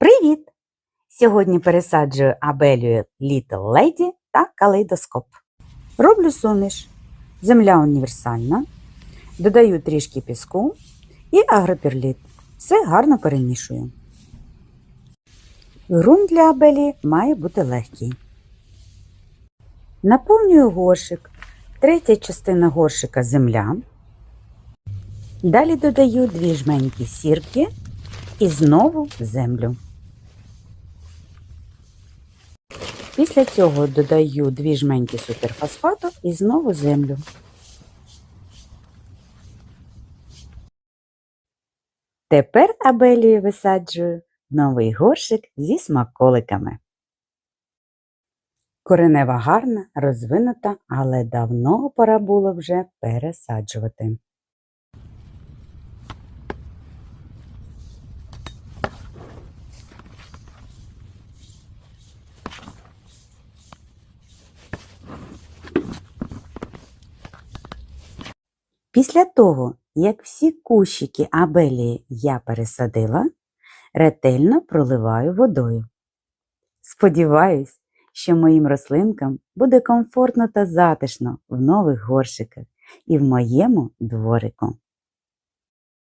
Привіт! Сьогодні пересаджую абелію Little Lady та калейдоскоп. Роблю суміш. Земля універсальна. Додаю трішки піску і агропірліт. Все гарно перемішую. Ґрунт для абелії має бути легкий. Наповнюю горшик. Третя частина горшика земля. Далі додаю дві жменьки сірки і знову землю. Після цього додаю дві жменьки суперфосфату і знову землю. Тепер абелію висаджую новий горшик зі смаколиками. Коренева гарна, розвинута, але давно пора було вже пересаджувати. Після того, як всі кущики абелії я пересадила, ретельно проливаю водою. Сподіваюсь, що моїм рослинкам буде комфортно та затишно в нових горшиках і в моєму дворику.